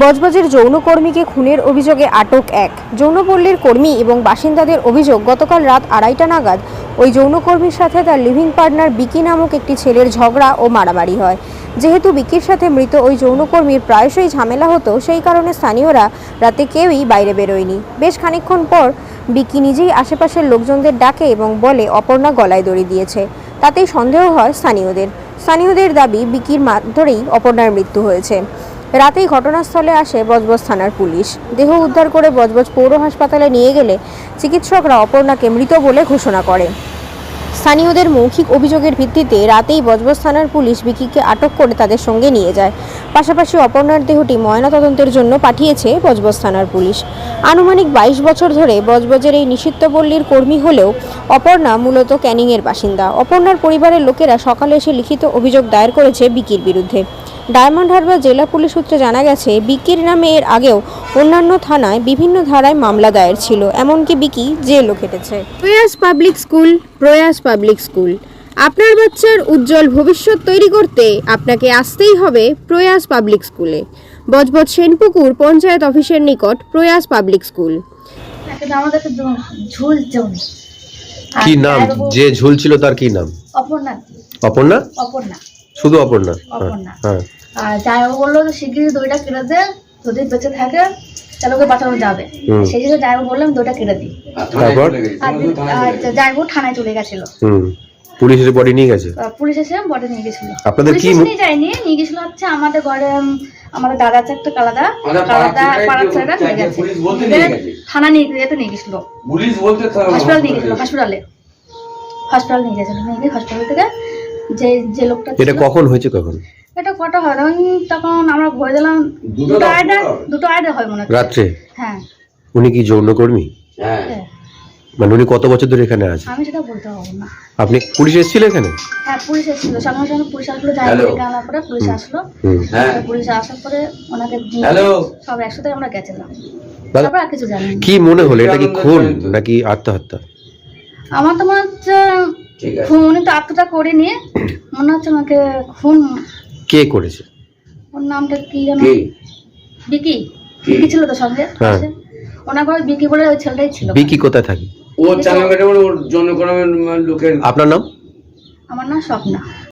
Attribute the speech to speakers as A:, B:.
A: বজবজের যৌনকর্মীকে খুনের অভিযোগে আটক এক। যৌনপল্লীর কর্মী এবং বাসিন্দাদের অভিযোগ, গতকাল রাত আড়াইটা নাগাদ ওই যৌনকর্মীর সাথে তার লিভিং পার্টনার বিকি নামক একটি ছেলের ঝগড়া ও মারামারি হয়। যেহেতু বিকির সাথে মৃত ওই যৌনকর্মীর প্রায়শই ঝামেলা হতো, সেই কারণে স্থানীয়রা রাতে কেউই বাইরে বেরোয়নি। বেশ খানিকক্ষণ পর বিকি নিজেই আশেপাশের লোকজনদের ডাকে এবং বলে, অপর্ণা গলায় দড়ি দিয়েছে। তাতেই সন্দেহ হয় স্থানীয়দের। স্থানীয়দের দাবি, বিকির মারধরেই অপর্ণার মৃত্যু হয়েছে। রাতেই ঘটনাস্থলে আসে বজবজ থানার পুলিশ। দেহ উদ্ধার করে বজবজ পৌর হাসপাতালে নিয়ে গেলে চিকিৎসকরা অপর্ণাকে মৃত বলে ঘোষণা করে স্থানীয়দের মৌখিক অভিযোগের ভিত্তিতে রাতেই বজবজ থানার পুলিশ বিকিকে আটক করে তাদের সঙ্গে নিয়ে যায়। পাশাপাশি অপর্ণার দেহটি ময়নাতদন্তের জন্য পাঠিয়েছে বজবজ থানার পুলিশ। আনুমানিক বাইশ বছর ধরে বজবজের এই নিষিদ্ধপল্লীর কর্মী হলেও অপর্ণা মূলত ক্যানিংয়ের বাসিন্দা। অপর্ণার পরিবারের লোকেরা সকালে এসে লিখিত অভিযোগ দায়ের করেছে বিকির বিরুদ্ধে। ডায়মন্ড হারবার জেলা পুলিশ সূত্রে জানা গেছে বিকির নামে এর আগেও অন্যান্য থানায় বিভিন্ন ধারায় মামলা দায়ের ছিল। এমনকি বিকি জেলও খেটেছে। Prayas public school Prayas public school. আপনার বাচ্চার উজ্জ্বল ভবিষ্যৎ তৈরি করতে আপনাকে আসতেই হবে প্রয়াস পাবলিক স্কুলে। বজবজ সেনপুকুর পঞ্চায়েত অফিসের নিকট প্রয়াস পাবলিক স্কুল।
B: আমাদের তো
C: কি নাম? যে ঝুলছিল তার কি নাম?
B: অপর্ণা।
C: অপর্ণা?
B: অপর্ণা।
C: শুধু অপর্ণা? হ্যাঁ,
B: অপর্ণা।
C: হ্যাঁ।
B: আর যাই হোক বলল যে শিগগিরই দইটা কেটে দে যদি বেঁচে থাকে তাহলে ওকে বাঁচানো যাবে। সেই জন্য যাই বললাম দইটা কেটে দিই।
C: তারপর?
B: আর দি- যাই হোক থানায় চলে গেছিল।
C: হুম। পুলিশের বডি নিয়ে গেছে?
B: পুলিশ এসে বটে নিয়ে গেছিল।
C: আপনাদের কি
B: নিয়ে যায়নি নিয়ে গেছিল হচ্ছে আমাদের ঘরে আমাদের দাদা আছে একটা কালাদা
D: আমাদের
B: কালাদা
D: পাড়ার
B: পাড়ার
D: ছেলেটা
B: নিয়ে গেছে।
D: পুলিশ বলতে নিয়ে গেছে।
B: থানা নিয়ে যেতে নিয়ে গেছিল।
D: পুলিশ বলতে
B: হসপিটাল নিয়ে গেছিল হসপিটালে। হসপিটাল নিয়ে গেছিল নিয়ে গিয়ে হসপিটাল থেকে যে যে লোকটা
C: এটা কখন হয়েছে কখন?
B: কটা হয় তখন তখন আমরা ভরে দিলাম।
D: দুটো
B: দুটো হয়। মনে
C: রাত্রে?
B: হ্যাঁ।
C: উনি কি যৌনকর্মী
D: হ্যাঁ।
B: হ্যাঁ।
C: মানে উনি কত বছর ধরে এখানে আছে
B: আমি সেটা বলতে পারব না।
C: আপনি পুলিশ এসেছিল এখানে?
B: হ্যাঁ পুলিশ এসেছিল। সঙ্গে সঙ্গে পুলিশ আসলো. আনার পরে পুলিশ আসলো।
D: হ্যাঁ।
B: পুলিশ আসার পরে ওনাকে
D: হ্যালো।
B: সব একসাথে আমরা গেছিলাম। তারপর আর কিছু জানি
C: কি মনে হলো এটা কি খুন নাকি আত্মহত্যা?
B: আমার তো মনে হচ্ছে খুন উনি তো আত্মটা করে নিয়ে মনে হচ্ছে আমাকে খুন
C: কে করেছে?
B: ওর নামটা কি জানো
D: কি?
B: বিকি। বিকি ছিল তো সঙ্গে?
C: হ্যাঁ।
B: পাশে। ওনার ঘরে বিকি বলে ওই ছেলেটাই ছিল।
C: বিকি কোথায় থাকে?
D: ও চাঙ্গাটা ওর জনগণের লোকের
C: আপনার নাম?
B: আমার নাম স্বপ্না।